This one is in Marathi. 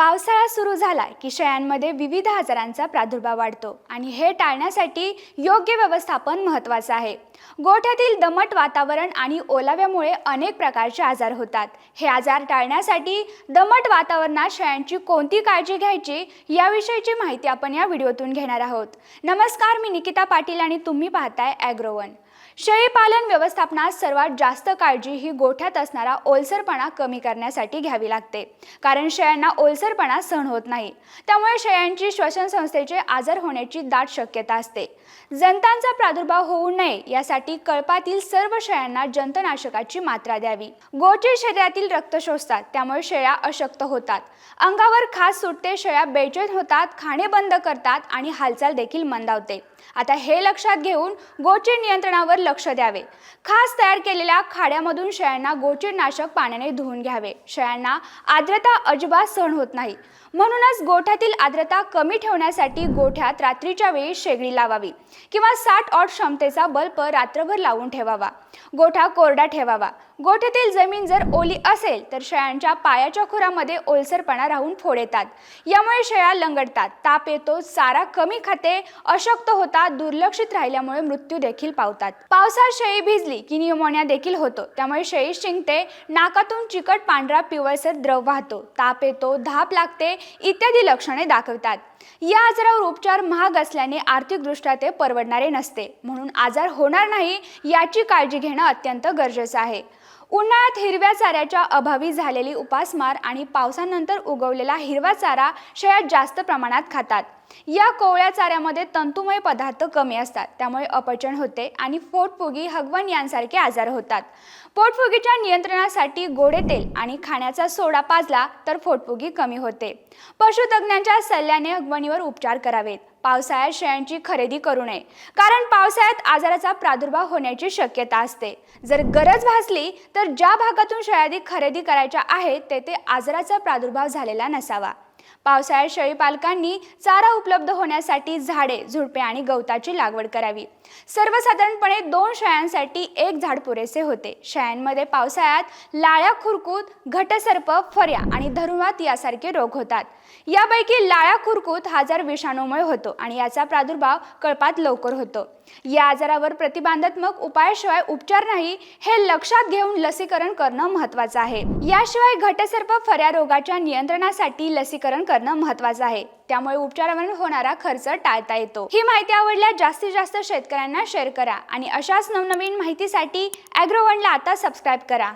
पावसाळा सुरू झाला की शेळ्यांमध्ये विविध आजारांचा प्रादुर्भाव वाढतो आणि हे टाळण्यासाठी योग्य व्यवस्थापन महत्त्वाचं आहे. गोठ्यातील दमट वातावरण आणि ओलाव्यामुळे अनेक प्रकारचे आजार होतात. हे आजार टाळण्यासाठी दमट वातावरणात शेळ्यांची कोणती काळजी घ्यायची याविषयीची माहिती आपण या व्हिडिओतून घेणार आहोत. नमस्कार मी निकिता पाटील आणि तुम्ही पाहताय ॲग्रोवन शेळीपालन व्यवस्थापनात सर्वात जास्त काळजी ही गोठ्यात असणारा ओलसरपणा कमी करण्यासाठी घ्यावी लागते. कारण शेळ्यांना ओलसरपणा सहन होत नाही. त्यामुळे शेळ्यांची श्वसन संस्थेचे आजार होण्याची दाट शक्यता असते. जंतांचा प्रादुर्भाव होऊ नये यासाठी कळपातील सर्व शेळ्यांना जंतनाशकाची मात्रा द्यावी. गोचे शरीरातील रक्त शोषतात त्यामुळे शेळ्या अशक्त होतात. अंगावर खास सुटते शेळ्या बेचैन होतात खाणे बंद करतात आणि हालचाल देखील मंदावते. आता हे लक्षात घेऊन गोचे नियंत्रणावर लक्ष द्यावे. खास तयार केलेल्या खाड्यामधून शेळ्यांना गोचीडनाशक पाण्याने धुवून घ्यावे. शेळ्यांना आर्द्रता अजिबात सहन होत नाही. म्हणूनच गोठ्यातील आर्द्रता कमी ठेवण्यासाठी गोठ्यात रात्रीच्या वेळी शेगडी लावावी किंवा साठ ऑट क्षमतेचा बल्ब रात्रभर लावून ठेवावा. गोठा कोरडा ठेवावा. गोठ्यातील जमीन जर ओली असेल तर शेळ्यांच्या पायाच्या खुरामध्ये ओलसरपणा राहून फोड येतात. यामुळे शेळ्या लंगडतात. ताप येतो चारा कमी खाते अशक्त होतात दुर्लक्षित राहिल्यामुळे मृत्यू देखील पावतात. पावसात शेळी भिजली की निमोनिया देखील होतो. त्यामुळे शेळी शिंकते नाकातून चिकट पांढरा पिवळसर द्रव वाहतो. ताप येतो धाप लागते इत्यादी लक्षणे दाखवतात. या आजारावर उपचार महाग असल्याने आर्थिकदृष्ट्या ते परवडणारे नसते. म्हणून आजार होणार नाही याची काळजी घेणं अत्यंत गरजेचं आहे. उन्हाळ्यात हिरव्या चाऱ्याच्या अभावी झालेली उपासमार आणि पावसानंतर उगवलेला हिरवा चारा शयात जास्त प्रमाणात खातात. या कोवळ्या चाऱ्यामध्ये तंतुमय पदार्थ कमी असतात. त्यामुळे अपचन होते आणि पोटफुगी हगवण यांसारखे आजार होतात. पोटफुगीच्या नियंत्रणासाठी गोडे तेल आणि खाण्याचा सोडा पाजला तर पोटफुगी कमी होते. पशुतज्ञांच्या सल्ल्याने हगवणीवर उपचार करावेत. पावसाळ्यात शेळ्यांची खरेदी करू नये. कारण पावसाळ्यात आजाराचा प्रादुर्भाव होण्याची शक्यता असते. जर गरज भासली तर ज्या भागातून शेळ्यादी खरेदी करायच्या आहेत तेथे आजाराचा प्रादुर्भाव झालेला नसावा. पावसाळ्यात शेळी पालकांनी चारा उपलब्ध होण्यासाठी झाडे झुडपे आणि गवताची लागवड करावी. सर्वसाधारणपणे दोन शेळ्यांसाठी एक झाड पुरेसे होते. शेळ्यांमध्ये पावसाळ्यात लाळ्या खुरकूत घटसर्प फर्या आणि धरुवात यासारखे रोग होतात. यापैकी लाळ्या खुरकूत हा जर विषाणूमुळे होतो आणि याचा प्रादुर्भाव कळपात लवकर होतो. या आजारावर प्रतिबंधात्मक उपायाशिवाय उपचार नाही हे लक्षात घेऊन लसीकरण करणं महत्त्वाचं आहे. याशिवाय घटसर्प फऱ्या रोगाच्या नियंत्रणासाठी लसीकरण करणं महत्त्वाचं आहे. त्यामुळे उपचारावर होणारा खर्च टाळता येतो. ही माहिती आवडल्यास जास्तीत जास्त शेतकऱ्यांना शेअर करा आणि अशाच नवनवीन माहितीसाठी ॲग्रोवनला आता सबस्क्राईब करा.